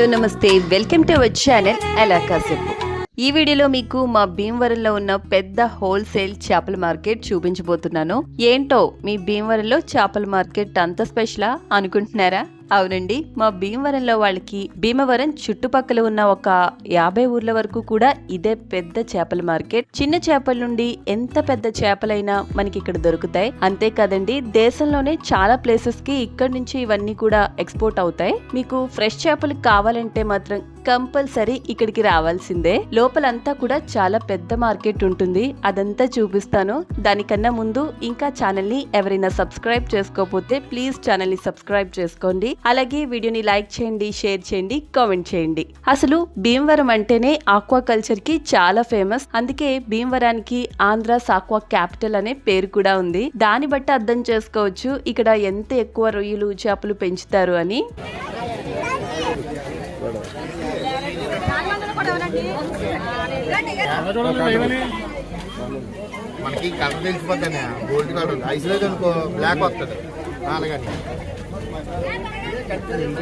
Hello నమస్తే. Welcome to our channel ఎలా కాసేపు ఈ వీడియోలో మీకు మా భీమవరంలో ఉన్న పెద్ద హోల్సేల్ చేపల మార్కెట్ చూపించబోతున్నాను. ఏంటో మీ భీమవరంలో చేపల మార్కెట్ అంత స్పెషలా అనుకుంటున్నారా? అవునండి. మా భీమవరంలో వాళ్ళకి భీమవరం చుట్టుపక్కల ఉన్న ఒక యాభై ఊర్ల వరకు కూడా ఇదే పెద్ద చేపల మార్కెట్. చిన్న చేపల నుండి ఎంత పెద్ద చేపలైనా మనకి ఇక్కడ దొరుకుతాయి. అంతేకాదండి దేశంలోనే చాలా ప్లేసెస్కి ఇక్కడ నుంచి ఇవన్నీ కూడా ఎక్స్పోర్ట్ అవుతాయి. మీకు ఫ్రెష్ చేపలు కావాలంటే మాత్రం కంపల్సరీ ఇక్కడికి రావాల్సిందే. లోపలంతా కూడా చాలా పెద్ద మార్కెట్ ఉంటుంది. అదంతా చూపిస్తాను. దానికన్నా ముందు ఇంకా ఛానల్ని ఎవరైనా సబ్స్క్రైబ్ చేసుకోకపోతే ప్లీజ్ ఛానల్ని సబ్స్క్రైబ్ చేసుకోండి. అలాగే వీడియోని లైక్ చేయండి షేర్ చేయండి కామెంట్ చేయండి. అసలు భీమవరం అంటేనే ఆక్వా కల్చర్కి చాలా ఫేమస్. అందుకే భీమవరానికి ఆంధ్రాస్ ఆక్వా క్యాపిటల్ అనే పేరు కూడా ఉంది. దాన్ని బట్టి అర్థం చేసుకోవచ్చు ఇక్కడ ఎంత ఎక్కువ రొయ్యలు చేపలు పెంచుతారు అని. మనకి కలర్ తెలిసిపోతానే గోల్డ్ కలర్ ఐస్ లేదు అనుకో బ్లాక్ వస్తుంది. అలాగని కట్టలేదు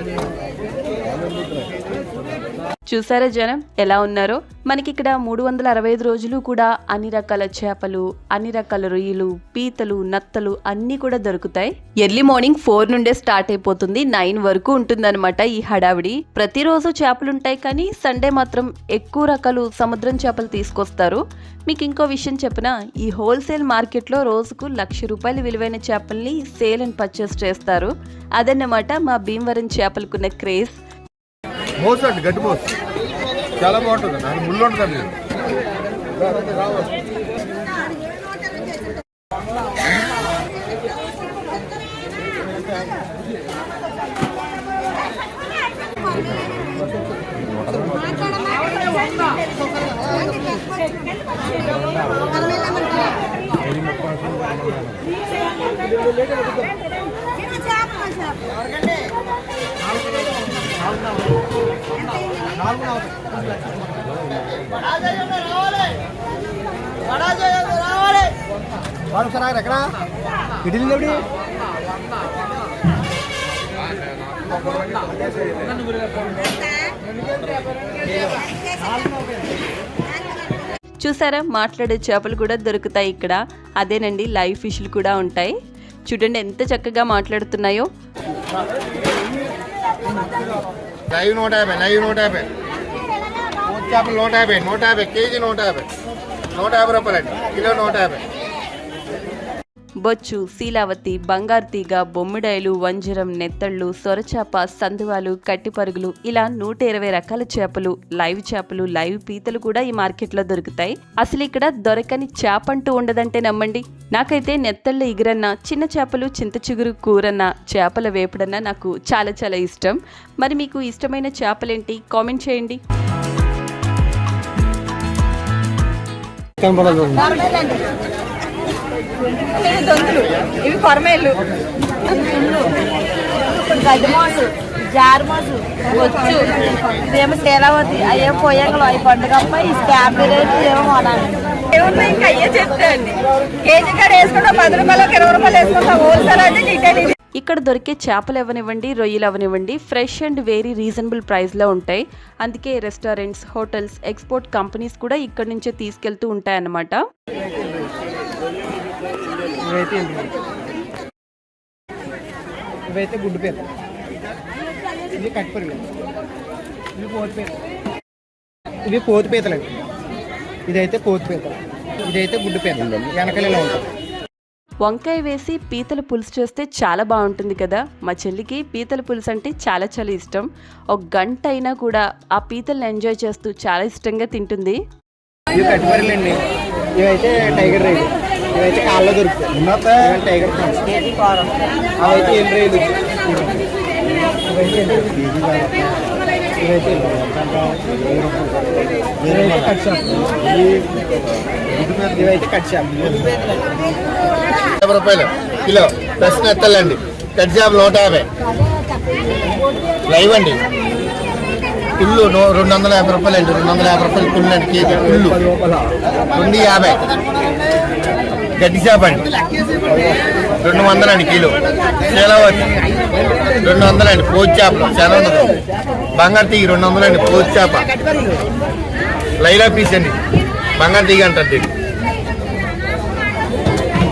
చూసారా జనం? ఎలా ఉన్నారో? మనకి ఇక్కడ మూడు వందల అరవై ఐదు రోజులు కూడా అన్ని రకాల చేపలు అన్ని రకాల రొయ్యలు పీతలు నత్తలు అన్ని కూడా దొరుకుతాయి. ఎర్లీ మార్నింగ్ ఫోర్ నుండే స్టార్ట్ అయిపోతుంది. నైన్ వరకు ఉంటుందన్నమాట ఈ హడావిడి. ప్రతిరోజు చేపలు ఉంటాయి కానీ సండే మాత్రం ఎక్కువ రకాలు సముద్రం చేపలు తీసుకొస్తారు. మీకు ఇంకో విషయం చెప్పిన? ఈ హోల్సేల్ మార్కెట్లో రోజుకు లక్ష రూపాయల విలువైన చేపల్ని సేల్ అండ్ పర్చేస్ చేస్తారు. అదన్నమాట మా భీమవరం చేపలకున్న క్రేజ్. మోసు అండి గట్టి మోసు. చాలా బాగుంటుంది. అది ముళ్ళు ఉంటుంది వాడు ఎక్కడ ఎవడి చూసారా? మాట్లాడే చేపలు కూడా దొరుకుతాయి ఇక్కడ. అదేనండి లైవ్ ఫిష్లు కూడా ఉంటాయి. చూడండి ఎంత చక్కగా మాట్లాడుతున్నాయో. లైవ్ నూట యాభై లైవ్ నూట యాభై. చేపలు నూట యాభై నూట యాభై కేజీ నూట యాభై. నూట యాభై రూపాయలండి కిలో నూట యాభై. బొచ్చు శీలావతి బంగారు తీగ బొమ్మిడాయలు వంజరం నెత్తళ్ళు సొరచాప సందువాలు కట్టిపరుగులు ఇలా నూట ఇరవై రకాల చేపలు లైవ్ చేపలు లైవ్ పీతలు కూడా ఈ మార్కెట్లో దొరుకుతాయి. అసలు ఇక్కడ దొరకని చేప అంటూ ఉండదంటే నమ్మండి. నాకైతే నెత్తళ్ళ ఇగురన్న చిన్న చేపలు చింత చిగురు కూరన్న చేపల వేపుడన్న నాకు చాలా చాలా ఇష్టం. మరి మీకు ఇష్టమైన చేపలేంటి? కామెంట్ చేయండి. ఇవి దొంతులు. ఇవి కొరమేళ్ళు. తుళ్ళు గడ్డిమోసు జారమోసు బొచ్చు ఇదేమో శీలావతి అయ్యే పోయంగలు అవి పండుగప్ప ఈ స్కాబ్ రేటు ఏమో కొనాలి ఏమన్నా ఇంకా అయ్యే చెప్తా అండి కేజీ కాడ వేసుకుంటా పది రూపాయలకు ఇరవై రూపాయలు వేసుకుంటా హోల్సేల్ అయితే డీటెయిల్ ఇక్కడ దొరికే చేపలు అవనివ్వండి రొయ్యలు అవనివ్వండి ఫ్రెష్ అండ్ వెరీ రీజనబుల్ ప్రైస్లో ఉంటాయి. అందుకే రెస్టారెంట్స్ హోటల్స్ ఎక్స్పోర్ట్ కంపెనీస్ కూడా ఇక్కడ నుంచే తీసుకెళ్తూ ఉంటాయన్నమాట. ఇవైతే ఏంటి? ఇవైతే గుడ్డు పేరు. ఇది కట్టిపరుగు ఇవి పోతు పీత ఇవి పోతు పీతలండి ఇదైతే పోతు పీతలు. ఇదైతే గుడ్డు పీత వెనకాల ఇలా ఉంటుంది. వంకాయ వేసి పీతల పులుసు చేస్తే చాలా బాగుంటుంది కదా. మా చెల్లికి పీతల పులుసు అంటే చాలా చాలా ఇష్టం. ఒక గంట అయినా కూడా ఆ పీతల్ని ఎంజాయ్ చేస్తూ చాలా ఇష్టంగా తింటుంది. ఇవి అండి. ఇవైతే టైగర్ రైలు. ఇవైతే కాళ్ళలో దొరుకుతాయి. ఇవైతే టైగర్ ప్రాన్స్ అవైతే ఎల్ రైలు ఇవైతే ఎల్ రైలు. ఇవైతే ఎల్ రైలు. ఇవైతే కట్ షాప్ ఇవైతే కట్ షాప్ యాభై రూపాయలు కిలో. ప్లస్ నెత్తలండి కట్ చేపలు నూట యాభై. లైవ్ అండి. పుల్లు రెండు వందల యాభై రూపాయలు అండి. రెండు వందల యాభై రూపాయలు పుల్లు అండి. కేజీ పుల్లు రెండు యాభై. గడ్డి చేప అండి. రెండు వందలు అండి కిలో. శీలవతి. రెండు వందలు అండి చేప చేపలు. చాలా ఉన్నది. బంగారు తీగ రెండు వందలు అండి చేప. లైలా పీస్ అండి. బంగారు తీగ అంటారు దీన్ని.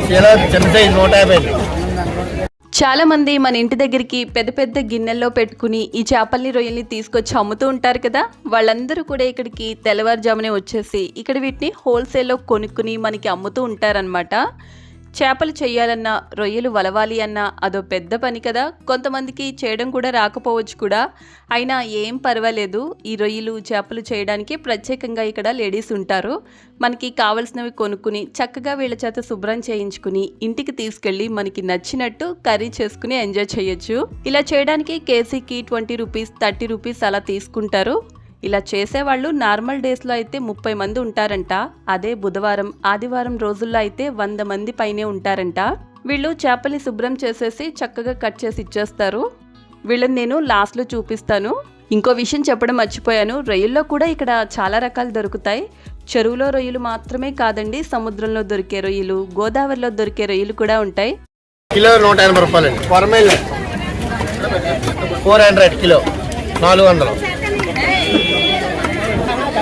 చీల చిన్న సైజు నూట యాభై అండి. చాలా మంది మన ఇంటి దగ్గరికి పెద్ద పెద్ద గిన్నెల్లో పెట్టుకుని ఈ చేపల్ని రొయ్యల్ని తీసుకొచ్చి అమ్ముతూ ఉంటారు కదా? వాళ్ళందరూ కూడా ఇక్కడికి తెల్లవారుజామునే వచ్చేసి ఇక్కడ వీటిని హోల్సేల్లో కొనుక్కుని మనకి అమ్ముతూ ఉంటారనమాట చేపలు చేయాలన్నా రొయ్యలు వలవాలి అన్నా అదో పెద్ద పని కదా. కొంతమందికి చేయడం కూడా రాకపోవచ్చు కూడా. అయినా ఏం పర్వాలేదు. ఈ రొయ్యలు చేపలు చేయడానికి ప్రత్యేకంగా ఇక్కడ లేడీస్ ఉంటారు. మనకి కావలసినవి కొనుక్కుని చక్కగా వీళ్ళ చేత శుభ్రం చేయించుకుని ఇంటికి తీసుకెళ్ళి మనకి నచ్చినట్టు కర్రీ చేసుకుని ఎంజాయ్ చేయొచ్చు. ఇలా చేయడానికి కేజీకి ట్వంటీ రూపీస్ థర్టీ రూపీస్ అలా తీసుకుంటారు. ఇలా చేసేవాళ్ళు నార్మల్ డేస్లో అయితే ముప్పై మంది ఉంటారంట. అదే బుధవారం ఆదివారం రోజుల్లో అయితే వంద మంది పైనే ఉంటారంట. వీళ్ళు చేపల్ని శుభ్రం చేసేసి చక్కగా కట్ చేసి ఇచ్చేస్తారు. వీళ్ళని నేను లాస్ట్లో చూపిస్తాను. ఇంకో విషయం చెప్పడం మర్చిపోయాను. రొయ్యల్లో కూడా ఇక్కడ చాలా రకాలు దొరుకుతాయి. చెరువులో రొయ్యలు మాత్రమే కాదండి సముద్రంలో దొరికే రొయ్యలు గోదావరిలో దొరికే రొయ్యలు కూడా ఉంటాయి. కిలో నూట ఎనభై రూపాయలు అండి ఫోర్ హండ్రెడ్ కిలో. నాలుగు వందలు.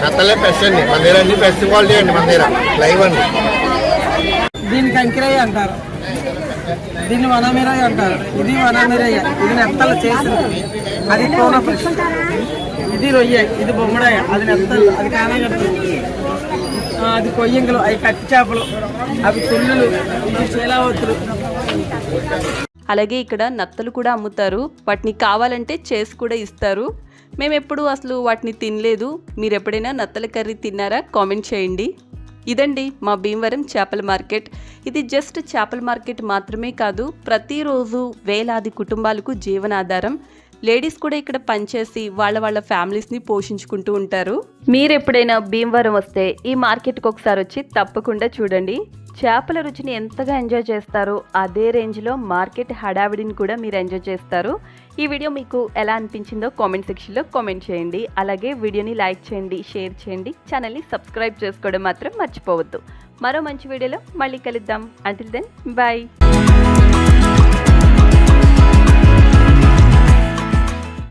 నత్తలే ఫ్రెష్ అండి. మన దగ్గర అన్ని ఫ్రెష్ క్వాలిటీ అండి మన దగ్గర లైవ్ అండి. దీనికి అంకిరయ్య అంటారు. దీన్ని వనమిరయ్య అంటారు. ఇది వనమిరయ్య ఇది నెత్తలు చేసింది. అది కోన ఫిష్ ఇది రొయ్య ఇది బొమ్మడాయ. అది నెత్తలు. అది కానగట్టు అది కొయ్యంగులు. అవి కట్టి చేపలు. అవి పుల్లులు ఇవి శీలావతులు. అలాగే ఇక్కడ నత్తలు కూడా అమ్ముతారు. వాటిని కావాలంటే చేసి కూడా ఇస్తారు. మేము ఎప్పుడూ అసలు వాటిని తినలేదు. మీరు ఎప్పుడైనా నత్తల కర్రీ తిన్నారా? కామెంట్ చేయండి. ఇదండి మా భీమవరం చేపల మార్కెట్. ఇది జస్ట్ చేపల మార్కెట్ మాత్రమే కాదు ప్రతిరోజు వేలాది కుటుంబాలకు జీవనాధారం. లేడీస్ కూడా ఇక్కడ పనిచేసి వాళ్ళ వాళ్ళ ఫ్యామిలీస్ని పోషించుకుంటూ ఉంటారు. మీరు ఎప్పుడైనా భీమవరం వస్తే ఈ మార్కెట్కి ఒకసారి వచ్చి తప్పకుండా చూడండి. చేపల రుచిని ఎంతగా ఎంజాయ్ చేస్తారో అదే రేంజ్లో మార్కెట్ హడావిడిని కూడా మీరు ఎంజాయ్ చేస్తారు. ఈ వీడియో మీకు ఎలా అనిపించిందో కామెంట్ సెక్షన్లో కామెంట్ చేయండి. అలాగే వీడియోని లైక్ చేయండి షేర్ చేయండి ఛానల్ని సబ్స్క్రైబ్ చేసుకోవడం మాత్రం మర్చిపోవద్దు. మరో మంచి వీడియోలో మళ్ళీ కలుద్దాం. Until then bye